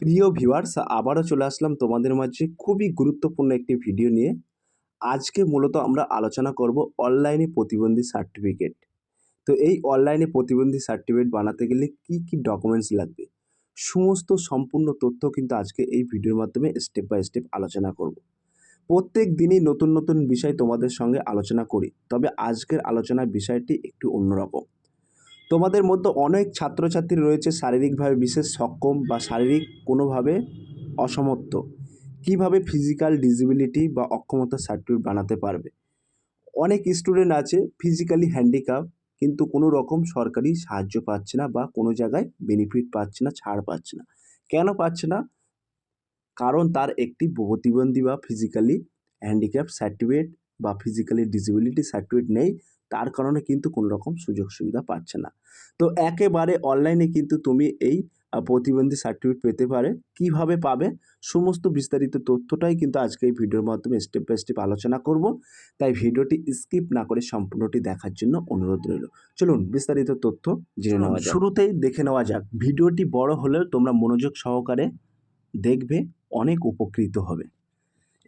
প্রিয় ভিউয়ার্স, আবারও চলে আসলাম তোমাদের মাঝে খুবই গুরুত্বপূর্ণ একটি ভিডিও নিয়ে। আজকে মূলত আমরা আলোচনা করব অনলাইনে প্রতিবন্ধী সার্টিফিকেট। তো এই অনলাইনে প্রতিবন্ধী সার্টিফিকেট বানাতে গেলে কি কি ডকুমেন্টস লাগবে? সমস্ত সম্পূর্ণ তথ্য কিন্তু আজকে এই ভিডিওর মাধ্যমে স্টেপ বাই স্টেপ আলোচনা করব। প্রত্যেক দিনই নতুন নতুন বিষয় তোমাদের সঙ্গে আলোচনা করি, তবে আজকের আলোচনার বিষয়টি একটু অন্যরকম। তোমাদের মধ্যে অনেক ছাত্রছাত্রী রয়েছে শারীরিকভাবে বিশেষ সক্ষম বা শারীরিক কোনোভাবে অসমর্থ। কীভাবে ফিজিক্যাল ডিসেবিলিটি বা অক্ষমতা সার্টিফিকেট বানাতে পারবে? অনেক স্টুডেন্ট আছে ফিজিক্যালি হ্যান্ডিক্যাপ কিন্তু কোনো রকম সরকারি সাহায্য পাচ্ছে না বা কোনো জায়গায় বেনিফিট পাচ্ছে না, ছাড় পাচ্ছে না। কেন পাচ্ছে না? কারণ তার একটি প্রতিবন্ধী বা ফিজিক্যালি হ্যান্ডিক্যাপ সার্টিফিকেট বা ফিজিক্যালি ডিসেবিলিটি সার্টিফিকেট নেই। তার কারণে কিন্তু কোনো রকম সুযোগ সুবিধা পাচ্ছে না। তো একেবারে অনলাইনে কিন্তু তুমি এই প্রতিবন্ধী সার্টিফিকেট পেতে পারে। কীভাবে পাবে? সমস্ত বিস্তারিত তথ্যটাই কিন্তু আজকে এই ভিডিওর মাধ্যমে স্টেপ বাই স্টেপ আলোচনা করব। তাই ভিডিওটি স্কিপ না করে সম্পূর্ণটি দেখার জন্য অনুরোধ রইল। চলুন বিস্তারিত তথ্য জেনে নেওয়া যাক। শুরুতেই দেখে নেওয়া যাক। ভিডিওটি বড় হলেও তোমরা মনোযোগ সহকারে দেখবে অনেক উপকৃত হবে।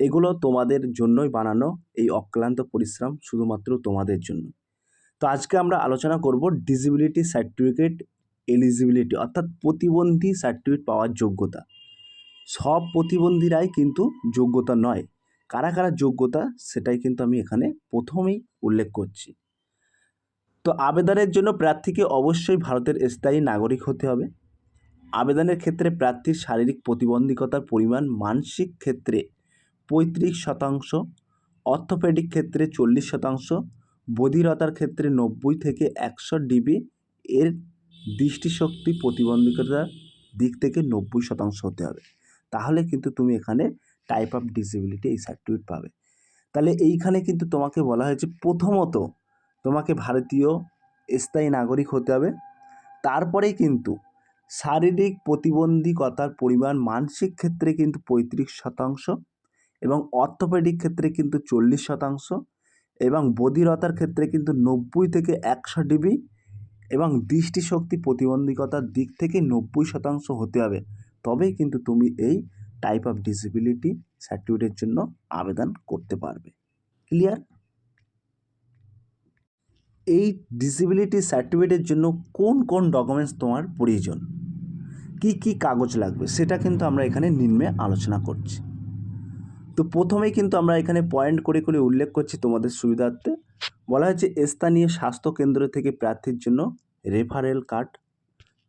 এগুলো তোমাদের জন্যই বানানো এই অক্লান্ত পরিশ্রম শুধুমাত্র তোমাদের জন্য। তো আজকে আমরা আলোচনা করব ডিসেবিলিটি সার্টিফিকেট এলিজিবিলিটি, অর্থাৎ প্রতিবন্ধী সার্টিফিকেট পাওয়ার যোগ্যতা। সব প্রতিবন্ধীরাই কিন্তু যোগ্যতা নয়। কারা কারা যোগ্যতা সেটাই কিন্তু আমি এখানে প্রথমেই উল্লেখ করছি। তো আবেদনের জন্য প্রার্থীকে অবশ্যই ভারতের স্থায়ী নাগরিক হতে হবে। আবেদনের ক্ষেত্রে প্রার্থীর শারীরিক প্রতিবন্ধকতার পরিমাণ মানসিক ক্ষেত্রে পঁয়ত্রিশ শতাংশ, অর্থোপেডিক ক্ষেত্রে চল্লিশ শতাংশ বধিরতার ক্ষেত্রে নব্বই থেকে একশো ডিবি এর দৃষ্টিশক্তি প্রতিবন্ধকতার দিক থেকে নব্বই শতাংশ হতে হবে। তাহলে কিন্তু তুমি এখানে টাইপ অফ ডিসেবিলিটি এই সার্টিফিকেট পাবে। তাহলে এইখানে কিন্তু তোমাকে বলা হয়েছে প্রথমত তোমাকে ভারতীয় স্থায়ী নাগরিক হতে হবে। তারপরেই কিন্তু শারীরিক প্রতিবন্ধকতার পরিমাণ মানসিক ক্ষেত্রে কিন্তু পঁয়ত্রিশ শতাংশ এবং অর্থোপেডিক ক্ষেত্রে কিন্তু চল্লিশ শতাংশ এবং বধিরতার ক্ষেত্রে কিন্তু নব্বই থেকে একশো ডিবি এবং দৃষ্টিশক্তি প্রতিবন্ধকতার দিক থেকে নব্বই শতাংশ হতে হবে। তবেই কিন্তু তুমি এই টাইপ অফ ডিসেবিলিটি সার্টিফিকেটের জন্য আবেদন করতে পারবে। ক্লিয়ার এই ডিসেবিলিটি সার্টিফিকেটের জন্য কোন কোন ডকুমেন্টস তোমার প্রয়োজন? কি কি কাগজ লাগবে? সেটা কিন্তু আমরা এখানে নিম্নে আলোচনা করছি। তো প্রথমেই কিন্তু আমরা এখানে পয়েন্ট করে করে উল্লেখ করছি তোমাদের সুবিধার্থে। বলা হয়েছে, স্থানীয় স্বাস্থ্য কেন্দ্র থেকে প্রার্থীর জন্য রেফারেল কার্ড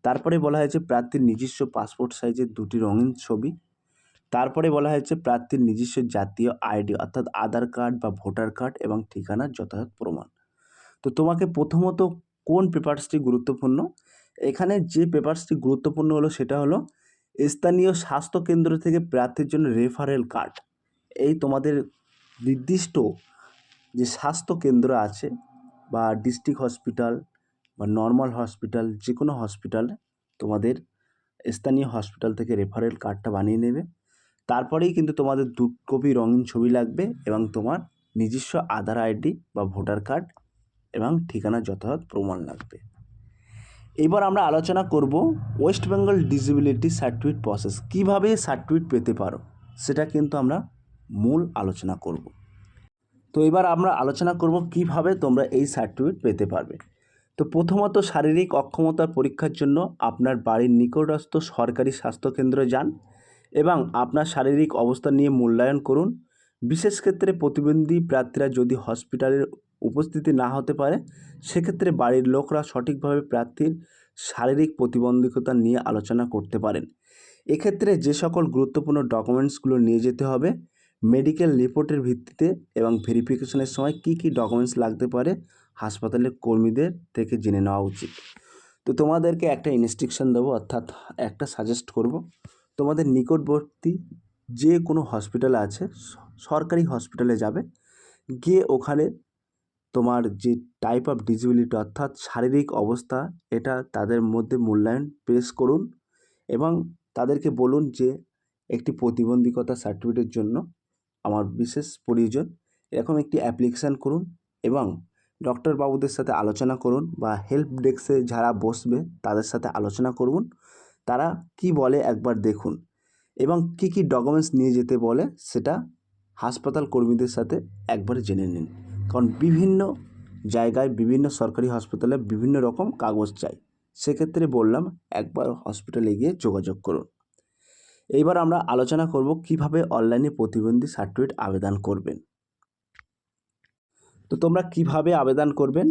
তারপরে বলা হয়েছে, প্রার্থীর নিজস্ব পাসপোর্ট সাইজের দুটি রঙিন ছবি। তারপরে বলা হয়েছে, প্রার্থীর নিজস্ব জাতীয় আইডি অর্থাৎ আধার কার্ড বা ভোটার কার্ড এবং ঠিকানার যথাযথ প্রমাণ। তো তোমাকে প্রথমত কোন পেপারসটি গুরুত্বপূর্ণ? এখানে যে পেপারসটি গুরুত্বপূর্ণ হলো, সেটা হলো, স্থানীয় স্বাস্থ্য কেন্দ্র থেকে প্রার্থীর জন্য রেফারেল কার্ড এই তোমাদের নির্দিষ্ট যে স্বাস্থ্য কেন্দ্র আছে বা ডিস্ট্রিক্ট হসপিটাল বা নর্মাল হসপিটাল যে কোনো হসপিটালে, তোমাদের স্থানীয় হসপিটাল থেকে রেফারেল কার্ডটা বানিয়ে নেবে। তারপরেই কিন্তু তোমাদের দু কপি রঙিন ছবি লাগবে এবং তোমার নিজস্ব আধার আইডি বা ভোটার কার্ড এবং ঠিকানা, যথাযথ প্রমাণ লাগবে। এবার আমরা আলোচনা করব West Bengal disability certificate process. কীভাবে সার্টিফিকেট পেতে পারো? সেটা কিন্তু আমরা মূল আলোচনা করব। তো এবার আমরা আলোচনা করব কীভাবে তোমরা এই সার্টিফিকেট পেতে পারবে। তো প্রথমত শারীরিক অক্ষমতার পরীক্ষার জন্য আপনার বাড়ির নিকটস্থ সরকারি স্বাস্থ্যকেন্দ্রে যান এবং আপনার শারীরিক অবস্থা নিয়ে মূল্যায়ন করুন। বিশেষ ক্ষেত্রে প্রতিবন্ধী প্রার্থীরা যদি হসপিটালের উপস্থিতি না হতে পারে, সেক্ষেত্রে বাড়ির লোকরা সঠিকভাবে প্রার্থীর শারীরিক প্রতিবন্ধকতা নিয়ে আলোচনা করতে পারেন। এক্ষেত্রে যে সকল গুরুত্বপূর্ণ ডকুমেন্টসগুলো নিয়ে যেতে হবে মেডিকেল রিপোর্টের ভিত্তিতে এবং ভেরিফিকেশনের সময় কী কী ডকুমেন্টস লাগতে পারে হাসপাতালের কর্মীদের থেকে জেনে নেওয়া উচিত। তো তোমাদেরকে একটা ইনস্ট্রাকশন দেবো, অর্থাৎ একটা সাজেস্ট করব। তোমাদের নিকটবর্তী যে কোনো হসপিটাল আছে, সরকারি হসপিটালে যাবে, গিয়ে ওখানে তোমার যে টাইপ অফ ডিসেবিলিটি অর্থাৎ শারীরিক অবস্থা, এটা তাদের মধ্যে মূল্যায়ন পেশ করুন এবং তাদেরকে বলুন যে একটি প্রতিবন্ধকতা সার্টিফিকেটের জন্য আমার বিশেষ প্রয়োজন, এরকম একটি অ্যাপ্লিকেশান করুন এবং ডক্টর বাবুদের সাথে আলোচনা করুন বা হেল্প ডেস্কে যারা বসবে তাদের সাথে আলোচনা করুন, তারা কি বলে একবার দেখুন এবং কী কী ডকুমেন্টস নিয়ে যেতে বলে সেটা হাসপাতাল কর্মীদের সাথে একবার জেনে নিন। কারণ বিভিন্ন জায়গায় বিভিন্ন সরকারি হাসপাতালে বিভিন্ন রকম কাগজ চাই, সেক্ষেত্রে বললাম একবার হসপিটালে গিয়ে যোগাযোগ করুন। এইবার আমরা আলোচনা করব কীভাবে অনলাইনে প্রতিবন্ধী সার্টিফিকেট আবেদন করবেন। তো তোমরা কীভাবে আবেদন করবেন?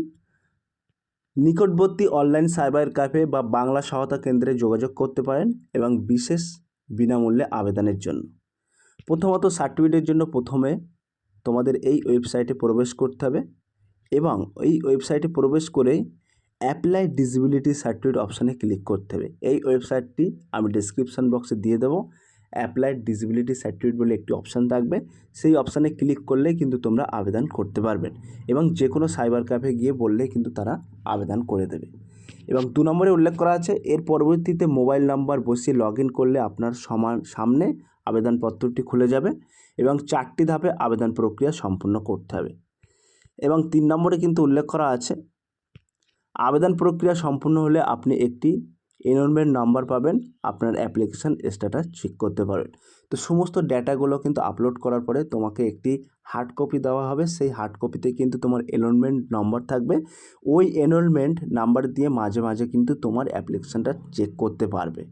নিকটবর্তী অনলাইন সাইবার ক্যাফে বা বাংলা সহায়তা কেন্দ্রে যোগাযোগ করতে পারেন এবং বিশেষ বিনামূল্যে আবেদনের জন্য। প্রথমত সার্টিফিকেটের জন্য প্রথমে তোমাদের এই ওয়েবসাইটে প্রবেশ করতে হবে এবং এই ওয়েবসাইটে প্রবেশ করে অ্যাপ্লাই ডিসিবিলিটি সার্টিফিকেট অপশানে ক্লিক করতে হবে। এই ওয়েবসাইটটি আমি ডিসক্রিপশান বক্সে দিয়ে দেবো। অ্যাপ্লাই ডিসিবিলিটি সার্টিফিকেট বলে একটি অপশান থাকবে। সেই অপশানে ক্লিক করলেই কিন্তু তোমরা আবেদন করতে পারবেন এবং যে কোনো সাইবার ক্যাফে গিয়ে বললেই কিন্তু তারা আবেদন করে দেবে। এবং দু নম্বরে উল্লেখ করা আছে, এর পরবর্তীতে মোবাইল নাম্বার বসিয়ে লগ ইন করলে আপনার সমান সামনে আবেদনপত্রটি খুলে যাবে এবং চারটি ধাপে আবেদন প্রক্রিয়া সম্পূর্ণ করতে হবে। এবং তিন নম্বরে কিন্তু উল্লেখ করা আছে আবেদন প্রক্রিয়া সম্পূর্ণ হলে আপনি একটি এনরোলমেন্ট নাম্বার পাবেন, আপনার অ্যাপ্লিকেশান স্ট্যাটাস চেক করতে পারবেন। তো সমস্ত ডেটাগুলো কিন্তু আপলোড করার পরে তোমাকে একটি হার্ড কপি দেওয়া হবে, সেই হার্ড কপিতে কিন্তু তোমার এনরোলমেন্ট নাম্বার থাকবে। ওই এনরোলমেন্ট নাম্বার দিয়ে মাঝে মাঝে কিন্তু তোমার অ্যাপ্লিকেশানটা চেক করতে পারবে।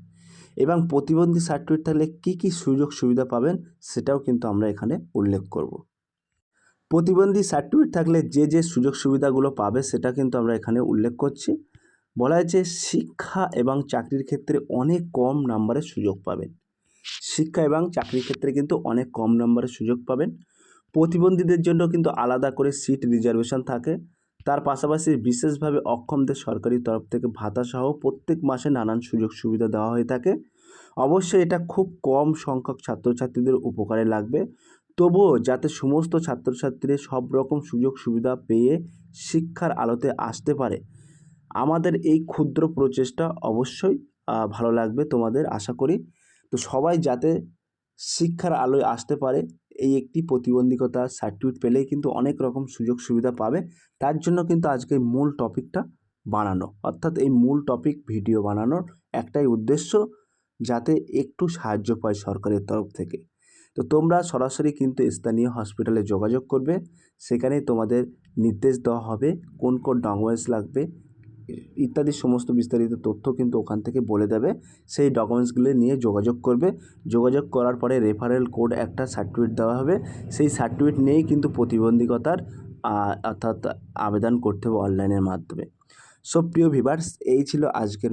এবং প্রতিবন্ধী সার্টিফিকেট থাকলে কী কী সুযোগ সুবিধা পাবেন, সেটাও কিন্তু আমরা এখানে উল্লেখ করব। প্রতিবন্ধী সার্টিফিকেট থাকলে যে যে সুযোগ সুবিধাগুলো পাবে সেটা কিন্তু আমরা এখানে উল্লেখ করছি। বলা হয়েছে শিক্ষা এবং চাকরির ক্ষেত্রে অনেক কম নাম্বারের সুযোগ পাবেন। শিক্ষা এবং চাকরির ক্ষেত্রে কিন্তু অনেক কম নাম্বারের সুযোগ পাবেন। প্রতিবন্ধীদের জন্য কিন্তু আলাদা করে সিট রিজার্ভেশন থাকে। তার পাশাপাশি বিশেষভাবে অক্ষমদের সরকারি তরফ থেকে ভাতা সহ প্রত্যেক মাসে নানান সুযোগ সুবিধা দেওয়া হয়ে থাকে। অবশ্যই এটা খুব কম সংখ্যক ছাত্রছাত্রীদের উপকারে লাগবে। তবুও যাতে সমস্ত ছাত্রছাত্রীরা সব রকম সুযোগ সুবিধা পেয়ে শিক্ষার আলোতে আসতে পারে, আমাদের এই ক্ষুদ্র প্রচেষ্টা অবশ্যই ভালো লাগবে তোমাদের, আশা করি। তো সবাই যাতে শিক্ষার আলোয় আসতে পারে, এই একটি প্রতিবন্ধকতা সার্টিফিকেট পেলেই কিন্তু অনেক রকম সুযোগ সুবিধা পাবে। তার জন্য কিন্তু আজকে মূল টপিকটা বানানো, অর্থাৎ এই মূল টপিক ভিডিও বানানোর একটাই উদ্দেশ্য, যাতে একটু সাহায্য পায় সরকারের তরফ থেকে। তো তোমরা সরাসরি কিন্তু স্থানীয় হসপিটালে যোগাযোগ করবে। সেখানে তোমাদের নির্দেশ দেওয়া হবে কোন কোন ডকুমেন্টস লাগবে, ইত্যাদি সমস্ত বিস্তারিত তথ্য কিন্তু ওখান থেকে বলে দেবে। সেই ডকুমেন্টসগুলো নিয়ে যোগাযোগ করবে। যোগাযোগ করার পরে রেফারেল কোড একটা সার্টিফিকেট দেওয়া হবে। সেই সার্টিফিকেট নিয়েই কিন্তু প্রতিবন্ধকতার অর্থাৎ আবেদন করতে হবে অনলাইনের মাধ্যমে। সো প্রিয় ভিভার্স এই ছিল আজকের